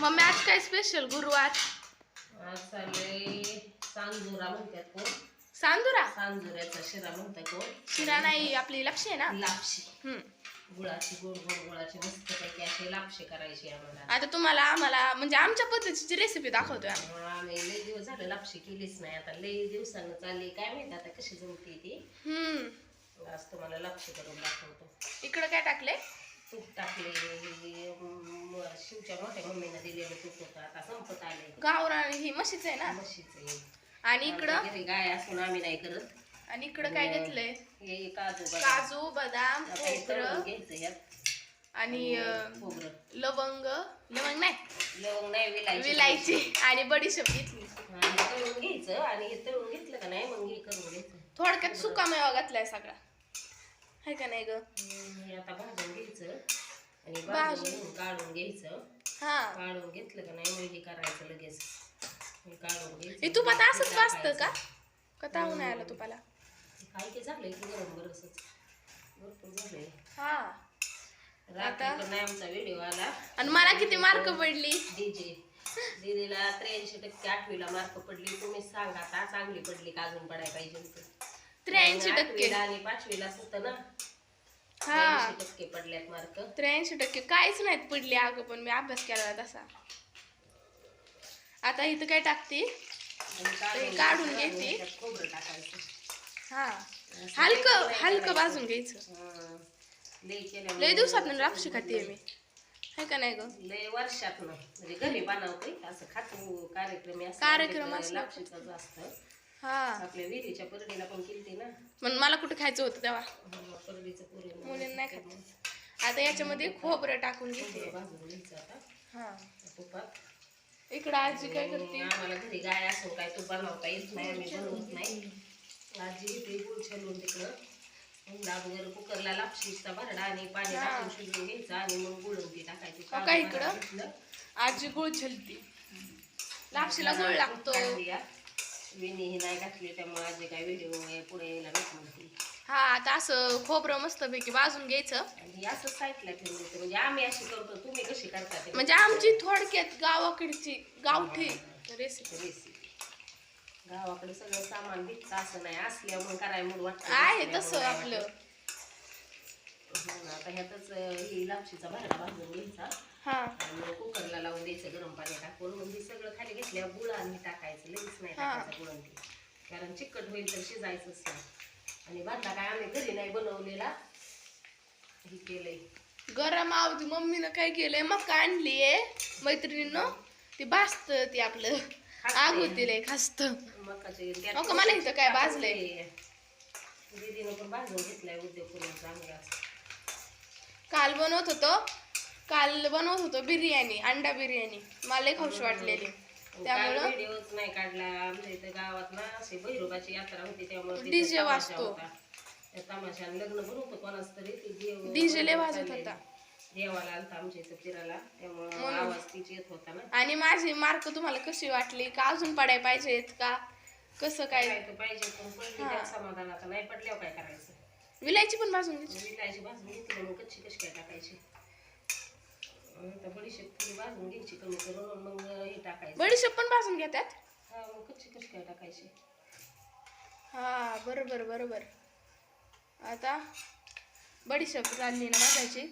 Mummy आज काय special गुरुवार? आज चाललंय सांजुरा म्हणतात कोण. सांदुरा सांजुऱ्याचा शिरा म्हणतात कोण. शिरा नाही आपली लक्ष आहे ना? लापशी. हम्म. गुळाची गोड गोड गुळाची मस्त पैकी अशी लापशी करायची आम्हाला. आता तुम्हाला आम्हाला म्हणजे आमच्या पद्धतीची रेसिपी दाखवतोय आम्ही. त्यामुळं आम्ही लई दिवस झालं लापशी केलीच नाही. आता लई दिवसानं चालली. काय माहिती आता कशी जमते ती. हम्म. आज तुम्हाला लापशी करून दाखवतो. इकडं काय टाकले तूप टाकले शिवच्या मोठ्या मम्मीनं दिलेलं तूप होतं आता संपत आले गावरान ही म्हशीच आहे ना? म्हशीचे आणि इकडं? घरी गाय असून आम्ही नाही करत. आणि इकडं काय घेतलंय? हे काजू बदाम. काजू बदाम आता हे तळून खोबरं घ्यायचं ह्यात आणि अं, खोबरं. लवंग. लवंग नाही? लवंग नाही विलायची. विलायची. आणि बडीशेप घेतली. आणि तळून घ्यायचं. आणि हे तळून घेतलं का नाही मग हे करून घ्यायचं. थोडक्यात सुका मेवा घातलाय सगळा. आहे का नाही ग? हे आता भाजून घ्यायचं. आणि भाजून. काढून घ्यायचं. हा. काढून घेतलं का नाही मग हे करायचं लगेच. हे काढून घ्यायचं. हे तुपात असंच भाजतं का. का तावून नाही आलं तुपाला काय की झालंय की गरम बरसच भरपूर झालंय. हा. रात्री पण नाही आमचा व्हिडिओ आला. आणि मला किती मार्क पडली? डीजे दीदीला त्र्याऐंशी टक्के आठवीला मार्क पडली. तुम्ही सांगा आता चांगली पडली का अजून पडायला पाहिजे होतं. त्र्याऐंशी टक्के. पाचवीला होतं ना हा. टक्के पडल्यात मार्क त्र्याऐंशी टक्के. काहीच नाहीत पडले अगं पण मी अभ्यास केला तसा. आता इथं काय टाकते? ते काढून घेते. खोबरं टाकायचं. हा. हलकं हलकं भाजून घ्यायचं. हं. लय केल्यामुळे लय दिवसात लापशी खाते मी. आहे का नाही ग? लय वर्षात म्हणजे घरी बनवते असं खातो कार्यक्रम कार्यक्रम असला. असतं हा. आपल्या विहिरीच्या परडीला पण केलती ना. पण मला कुठे खायचं होतं तेव्हा? हं, परडीचं मुलींना नाही खात. आता याच्यामध्ये खोबरं टाकून घेते. भाजून घ्यायचं आता. हा. तुपात. इकडं आजी काय करते? आम्हाला घरी गाय असून काय तूप बनवता येत नाही आम्ही बनवत नाही. आजी घेते गुळ छलून तिकडं. हुंडा वगैरे कुकरला लापशीचा भरडा आणि पाणी हा. टाकून शिजवून घ्यायचं आणि मग गुळून ती टाकायची. हो का इकडं? आजी गुळ छलती. लापशीला गुळ लागतो. विणी ही नाही घातली त्यामुळे आजी काय व्हिडिओ पुढे यायला नको म्हणते. हा आता असं खोबरं मस्तपैकी भाजून घ्यायचं. आणि असं साईडला ठेवून देते. म्हणजे आम्ही अशी करतो तुम्ही कशी करता ते? म्हणजे आमची थोडक्यात गावाकडची गावठी रेसिपी रेसिपी गावाकडे सगळं सामान भेटतं असं नाही. असल्यामुळे करायला मूड वाटतं आहे नसल्यामुळं तसं नाही आपलं. वाटत. हो आता ह्यातच अं, ही लापशीचा भरडा भाजून घ्यायचा. हा. कुकरला लावून द्यायचं गरम पाणी टाकून मग हे सगळं खाली घेतल्यावर गुळ आणि टाकायचं. लगेच नाही. टाकायचं गुळ आणि ते. कारण चिकट होईल तर शिजायचंच नाही. आणि भातला काय आम्ही घरी नाही बनवलेला. हे केलंय. गरम आवती. मम्मीनं काय केलंय? मका आणलीये मैत्रिणीनं. ती भाजत ती आपलं. आग होती लय खास्त. मकाचे हो का, मला इथं काय भाजलंय? दीदीनं पण भाजून घेतलाय उद्योग करून चांगला काल बनवत होतो. काल बनवत होतो बिर्याणी अंडा बिर्याणी. मला खाऊशी वाटलेली. त्यामुळं व्हिडिओच नाही काढला. आमच्या इथं गावात ना अशी भैरोबाची यात्रा होती त्यामुळे तमाशा वाजतो. त्या तमाशाला लग्न पण होतं कोणाच तरी. ते DJ लय वाजत. होता. देवाला आलता आमच्या इथं फिरायला. त्यामुळं म्हणून. आवाज तिची येत होता ना. आणि माझी मार्क तुम्हाला कशी वाटली? का अजून पडाय पाहिजेत का? कसं काय? पाहिजे पण पडली. त्या समाधान आता नाही पडल्यावर काय करायचं? विलायची पण भाजून घ्यायची. विलायची भाजून घेतली मग कच्ची कशी काय टाकायची? आता बडीशेप थोडी भाजून घ्यायची कमी करून मग हे टाकायचं. बडीशेप पण भाजून घेतात? हा मग कच्ची कशी काय टाकायची? हा बरोबर बरोबर. आता बडीशेप चालली ना भाजायची.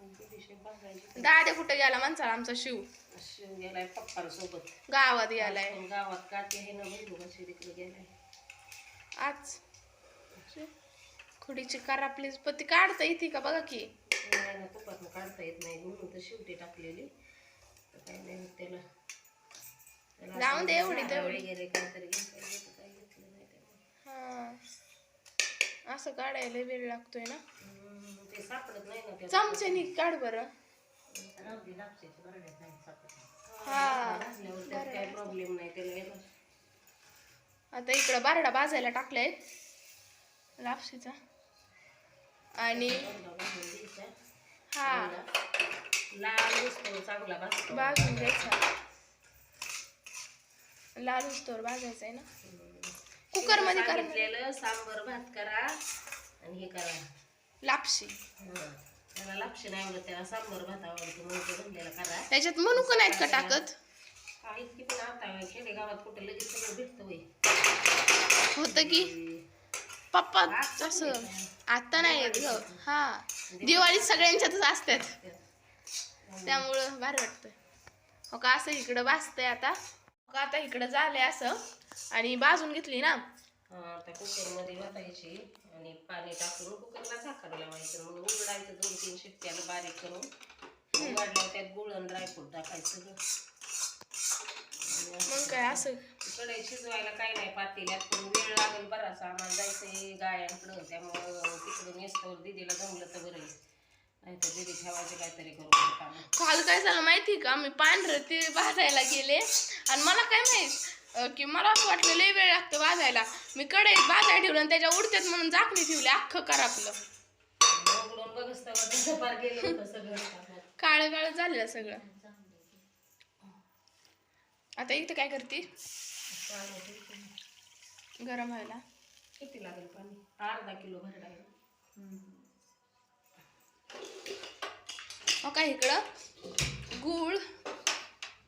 बडीशेप भाजायची. दाद्या कुठे गेला माणसाला आमचा शिव? शिव गेलाय पप्पांसोबत. गावात गेलाय. गावात काटे आहे ना भैरोबाशी तिकडे गेलाय. आज? खुडीची कार आपली पत्ती काढता येते का? बघा की. तुपातनं काढता येत नाही म्हणून तर शेवटी टाकलेली तर काय नाही होत त्याला जाऊन दे एवढी झाडं तेवढी. वगैरे काहीतरी घेता येतं, काही घेतलं नाही त्याला. हा असं काढायला वेळ लागतोय ना हम्म, ते सापडत नाही ना त्याला. चमच्यानी काढ बरं राहू नाही सापडत. हा त्यात काही प्रॉब्लेम नाही त्याला. आता इकडं बारडा भाजायला टाकलाय लापशीचा आणि. हा. लाल दिसतो चांगला भाजून घ्यायचा. लाल उस्तोवर भाजायचा आहे ना? कुकरमध्ये करा सांबर भात करा आणि हे करा. लापशी. त्याला लापशी नाही आवडत त्याला सांबर भात आवडतो तो बनलेला करा. त्याच्यात म्हणू का नाहीत का टाकत? इतकी पण आता खेडे गावात कुठे लगेच सगळं भेटतं होय होतं की? पप्पा असं. आता नाही येत ग. हा. दिवाळीत सगळ्यांच्यातच असतात. त्यामुळं भारी वाटतं हो का असं इकडं भाजतंय आता. हो का आता इकडं झालंय असं. आणि भाजून घेतली ना. हा, आता कुकरमध्ये वाटायची. आणि पाणी टाकून कुकरला झाकण लावायचं. मग उघडायचं दोन तीन शिट्ट्याला बारीक करून. उघडल्यावर त्यात गुळ आणि ड्रायफ्रूट टाकायचं मग काय असं. कढई शिजवायला काय नाही पातेल्यात पण वेळ लागेल बराचसा आम्हाला जायचंय गायांकडं त्यामुळं तिकडून येस्तवर दिदीला जमलं तर बरं आहे. नाहीतर दिदी ठेवायचे काहीतरी करू काम. काल काय झालं माहिती का? मी पांढरं ते भाजायला गेले. आणि मला काय माहीत की मला असं वाटलं लय वेळ लागतो भाजायला. मी कढईत भाजायला ठेवलं आणि त्याच्या उडत्यात म्हणून झाकणी ठेवली अख्खं करापलं. उघडून बघस तर त्याचं पार गेलं होतं सगळं. काळं काळं झालेलं सगळं. आता इथं काय करते? गरम व्हायला? किती लागेल पाणी? अर्धा किलो भरडायला मग काय इकडं? गुळ.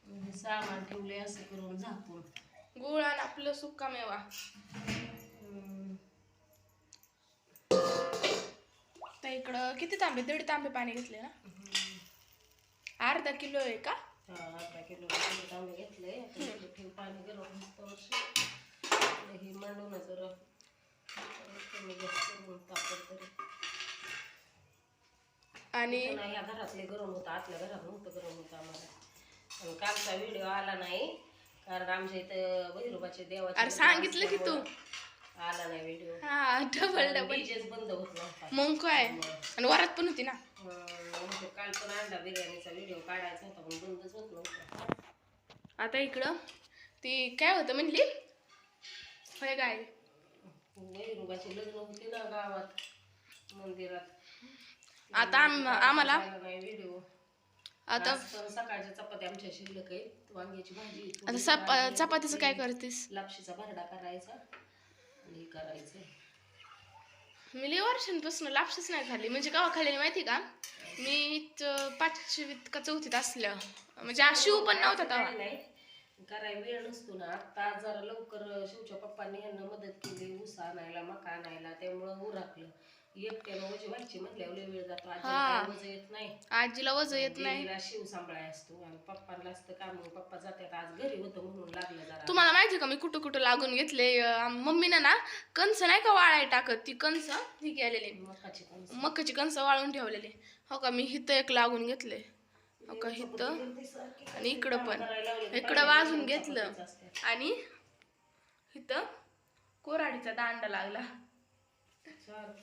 म्हणजे सामान ठेवले असं करून झाकून. गुळ आणि आपलं सुक्का मेवा. तर इकडं किती तांबे? दीड तांबे पाणी घेतले ना? अर्धा किलो आहे का? हा, अर्धा किलो किलो तांबे घेतले आता इकडे ठेव पाणी गरम मस्त वर्षी हे मांडून जरा कमी जास्त करून तापड तरी. आणि ह्या घरातले गरम होतं आतल्या घरात नव्हतं गरम होतं आम्हाला. आणि कालचा व्हिडिओ आला नाही कारण आमच्या इथं भैरोबाचे देवाचे अरे सांगितलं की तू. आला नाही व्हिडिओ. हा डबल डबल डीजेच बंद होत नव्हता. मग काय? आणि वरात पण होती ना? अं, काल पण अंडा बिर्याणीचा व्हिडिओ काढायचा होता पण बंदच होत नव्हता. आता इकडं ती काय होतं म्हणली? होय काय? भैरोबाचे लग्न होते ना गावात मंदिरात. आता आम आम्हाला? व्हिडिओ आता सकाळच्या चपात्या आमच्या शिल्लक आहेत. वांग्याची भाजी आता चप चपातीचं काय करतेस? लापशीचा भरडा करायचा आणि हे करायचं. मी लई वर्षांपासून लापशीच नाही खाल्ली. म्हणजे केव्हा खाल्लेली माहिती का? मी इथं पाचवीत का चौथीत असल्या म्हणजे शिव पण नव्हता तेव्हा. नाही. कराय वेळ नसतो ना. आता जरा लवकर शिवच्या पप्पांनी यांना मदत केली ऊस आणायला मका आणायला त्यामुळं उराकलं. एकट्यानं वजी व्हायची म्हटल्यावर लय वेळ जातो. आजी वज येत नाही. आजीला वज येत नाही. देवीला शिव सांभाळाय असतो. आणि पप्पांना असतं काम पप्पा जातात आज घरी होतं म्हणून लागलं जरा. तुम्हाला माहिती का मी कुठं कुठं लागून घेतले? अं, मम्मीनं ना कंस नाही का वाळाय टाकत? ती कंस ही केलेली. मकाची पण मकाची कंस वाळून ठेवलेली. हो का? मी हिथं एक लागून घेतले हो का हिथं आणि इकडं पण. इकडं वाजून घेतलं आणि इथं कोराडीचा दांडा लागला.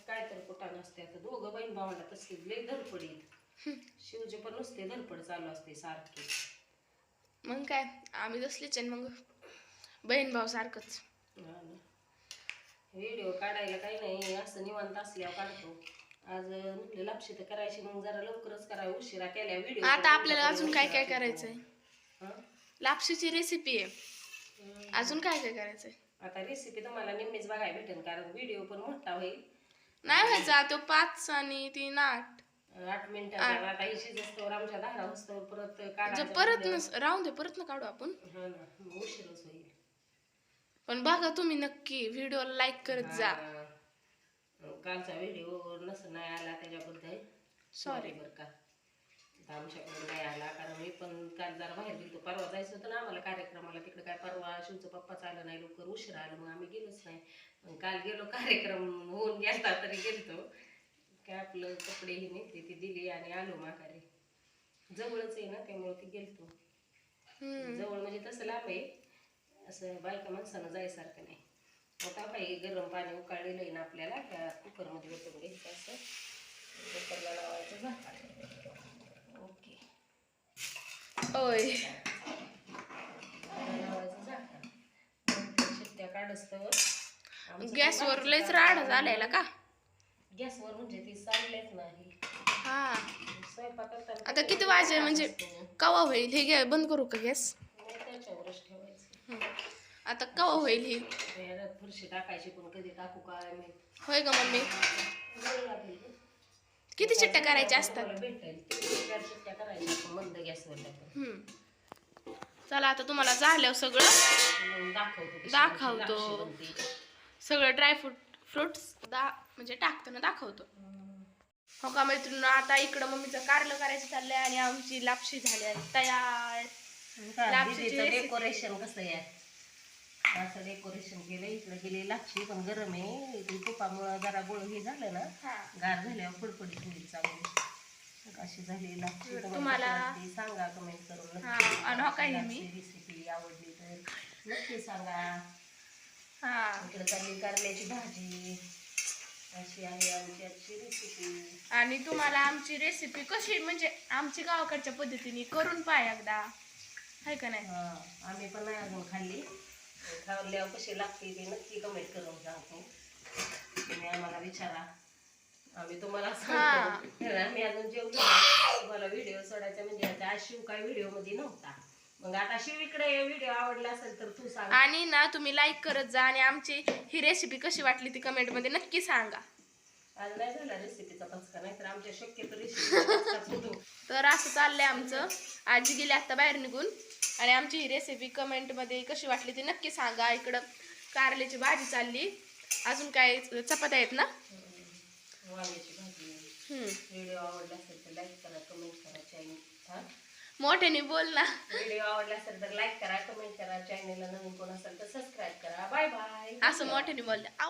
काय तर कुठं नसते आता. दोघं बहीण भावाला तसली लय धडपडीत शिवचे पण नुसते धडपड चालू असते सारखी. मग काय? आम्ही तसलीच आहे मग बहीण भाऊ सारखंच. व्हिडिओ काढायला काही नाही. असं निवांत असल्यावर काढतो. आज म्हटलं लापशी तर करायची मग जरा लवकरच करावी उशिरा केल्या व्हिडिओ आता आपल्याला अजून काय काय करायचंय? लापशीची रेसिपी आहे. अजून काय काय करायचंय? आता रेसिपी तुम्हाला निम्मीच बघायला भेटेल कारण व्हिडिओ पण मोठा होईल. नाही व्हायचा तो पाच आणि तीन आठ. आठ मिनिटाचा. आता ही शिजस्तवर आमच्या परत काढायचं परत नस राहून दे परत न काढू आपण. हा ना मग उशीरच होईल. पण बघा तुम्ही नक्की व्हिडिओला लाईक करत जा. कालचा व्हिडिओ नसं नाही आला त्याच्याबद्दल. सॉरी बरं का. आमच्याकडे नाही आला कारण मी पण काल जरा बाहेर गेलो परवा जायचं होतं ना आम्हाला कार्यक्रमाला. तिकडे काय परवा शिवचं पप्पाच आलं नाही लवकर उशीर आलं मग आम्ही गेलोच नाही. काल गेलो कार्यक्रम होऊन गेलता तरी गेलतो. काय आपलं कपडे ही नेते ती दिली आणि आलो माघारी. जवळच आहे ना त्यामुळे ती गेलतो. जवळ म्हणजे तसं लांब आहे. असं बायका माणसानं जायसारखं नाही. आता काही गरम पाणी उकाळलेलं आहे ना आपल्याला त्या कुकरमध्ये ओतून घ्यायचं असं. कुकरला लावायचं झाकण ओके. ओय त्याला लावायचं झाकण दोन तीन शिट्ट्या काढस्तवर गॅसवर लयच राड झालेला का? गॅसवर म्हणजे ती चाललेच नाही हा. स्वयंपाक आता किती वाजे म्हणजे कवा होईल? हे घ्या बंद करू का गॅस? त्याच्यावरच ठेवायचं. आता कवा होईल ही? याच्यात फरशी टाकायची पण कधी टाकू काय माहीत. होय का मम्मी. लागेल गं. किती चिट्ट्या करायच्या असतात? तुम्हाला भेटेल तीन चार चिट्ट्या करायच्या? आपण मंद गॅसवर टाकून हम्म. चला आता तुम्हाला झालं सगळं. मग दाखवतो कशी दाखवतो. आमची लापशी बनते. सगळं ड्रायफ्रूट फ्रुट्स दा म्हणजे टाकताना दाखवतो. हो का मैत्रिणी आता इकडं मम्मीचं कारलं करायचं चाललंय आणि आमची लापशी झाली आहे. तयार. लापशीची. डेकोरेशन कसं आहे? असं डेकोरेशन केलं इकडे गेली लापशी पण गरम आहे. इकडे तुपामुळं जरा गोळ हे झालं ना हा. गार झाल्यावर फडफडीत होईल चांगली. अशी झाली तर तुम्हाला सांगा कमेंट करून. आणि हो? रेसिपी आवडली तर नक्की सांगा. हा. इकडे चालली कारल्याची भाजी. अशी आहे आमची आजची रेसिपी आणि तुम्हाला आमची रेसिपी कशी म्हणजे आमची गावाकडच्या पद्धतीने करून पाय एकदा. आहे का नाही? आम्ही पण नाही अजून खाल्ली. खाल्ल्यावर कशी लागते ते नक्की कमेंट करून सांगतो. तुम्ही आम्हाला विचारा. आम्ही तुम्हाला सांगतो. आम्ही अजून जेवलो. तुम्हाला व्हिडिओ सोडायचा म्हणजे आता आज शिव काय व्हिडिओमध्ये नव्हता. मग आता शिव इकडे व्हिडिओ आवडला असेल तर तू सांग. आणि ना तुम्ही लाईक करत जा आणि आमची ही रेसिपी कशी वाटली ती कमेंटमध्ये नक्की सांगा. आज नाही झाला रेसिपीचा पचका नाही तर आमच्या शक्यतो रेसिपी तर असं चाललंय आमचं. आजी गेली आता बाहेर निघून. आणि आमची ही रेसिपी कमेंटमध्ये कशी वाटली ती नक्की सांगा. इकडं कारल्याची भाजी चालली. अजून काय चपात्या आहेत ना. व्हिडिओ आवडला असेल तर लाईक करा कमेंट करा चॅनल हा. मोठ्याने बोल ना. व्हिडिओ आवडला असेल तर लाईक करा कमेंट करा. चॅनलला नवीन कोण असेल तर सबस्क्राईब करा. बाय बाय असं मोठ्याने बोल